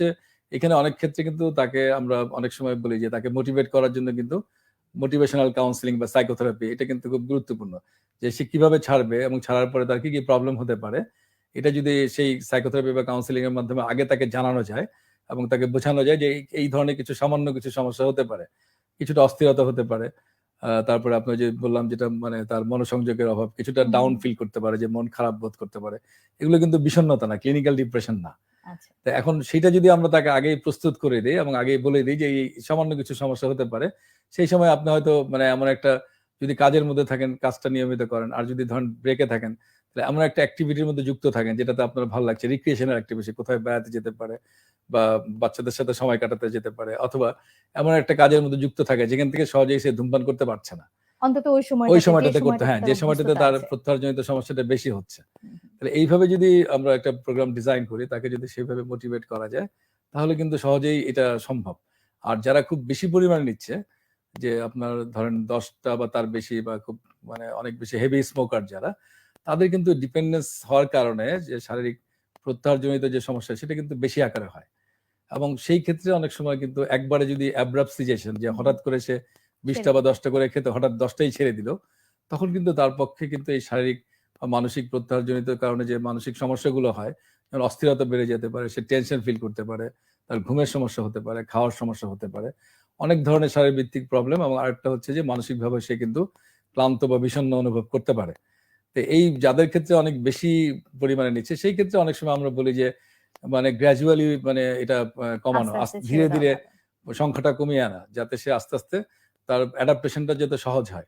যে এখানে অনেক ক্ষেত্রে কিন্তু তাকে আমরা অনেক সময় বলি যে তাকে মোটিভেট করার জন্য কিন্তু মোটিভেশনাল কাউন্সিলিং বা সাইকোথেরাপি এটা কিন্তু খুব গুরুত্বপূর্ণ। যে সে কীভাবে ছাড়বে এবং ছাড়ার পরে তার কি কি প্রবলেম হতে পারে এটা যদি সেই সাইকোথেরাপি বা কাউন্সিলিং এর মাধ্যমে আগে তাকে জানানো যায় এবং তাকে বোঝানো যায় যে এই- ধরনের কিছু সামান্য কিছু সমস্যা হতে পারে কিছুটা অস্থিরতা হতে পারে তারপরে আপনার যে বললাম যেটা মানে তার মনোসংযোগের অভাব কিছুটা ডাউন ফিল করতে পারে যে মন খারাপ বোধ করতে পারে এগুলো কিন্তু বিষণ্ণতা না ক্লিনিক্যাল ডিপ্রেশন না। তো এখন সেটা যদি আমরা তাকে আগেই প্রস্তুত করে দিই এবং আগেই বলে দিই যে এই সামান্য কিছু সমস্যা হতে পারে সেই সময় আপনি হয়তো মানে এমন একটা যদি কাজের মধ্যে থাকেন কাজটা নিয়মিত করেন আর যদি ধরেন ব্রেকে থাকেন তাহলে এমন একটা অ্যাক্টিভিটির মধ্যে যুক্ত থাকেন যেটাতে আপনার ভালো লাগছে। রিক্রিয়েশনাল অ্যাক্টিভিটি কোথায় বেড়াতে যেতে পারে বা বাচ্চাদের সাথে সময় কাটাতে যেতে পারে অথবা এমন একটা কাজের মধ্যে যুক্ত থাকে যেখান থেকে সহজেই সে ধূমপান করতে পারছে না। অন্তত ওই সময় ওই সময়টাতে করতে হ্যাঁ যে সময়টাতে তার প্রত্যাহারজনিত সমস্যাটা বেশি হচ্ছে। তাহলে এইভাবে যদি আমরা একটা প্রোগ্রাম ডিজাইন করি তাকে যদি সেভাবে মোটিভেট করা যায় তাহলে কিন্তু সহজেই এটা সম্ভব। আর যারা খুব বেশি পরিমাণে নিচ্ছে যে আপনার ধরেন দশটা বা তার বেশি বা খুব মানে অনেক বেশি হেভি স্মোকার যারা তাদের কিন্তু ডিপেন্ডেন্স হওয়ার কারণে যে শারীরিক প্রত্যাহারজনিত যে সমস্যা সেটা কিন্তু বেশি আকারে হয়। এবং সেই ক্ষেত্রে অনেক সময় কিন্তু একবারে যদি অ্যাব্রাপসিজেশন যে হঠাৎ করে সে বিশটা বা দশটা করে খেতে হঠাৎ দশটাই ছেড়ে দিল তখন কিন্তু তার পক্ষে কিন্তু এই শারীরিক মানসিক প্রত্যাহারজনিত কারণে যে মানসিক সমস্যাগুলো হয় যেমন অস্থিরতা বেড়ে যেতে পারে সে টেনশন ফিল করতে পারে তার ঘুমের সমস্যা হতে পারে খাওয়ার সমস্যা হতে পারে অনেক ধরনের শারীরভিত্তিক প্রবলেম এবং আরেকটা হচ্ছে যে মানসিকভাবে সে কিন্তু ক্লান্ত বা বিষণ্ণ অনুভব করতে পারে। তো এই যাদের ক্ষেত্রে অনেক বেশি পরিমাণে নিচ্ছে সেই ক্ষেত্রে অনেক সময় আমরা বলি যে মানে গ্র্যাজুয়ালি মানে এটা কমানো ধীরে ধীরে সংখ্যাটা কমিয়ে আনা যাতে সে আস্তে আস্তে তার অ্যাডাপ্টেশনটা যাতে সহজ হয়।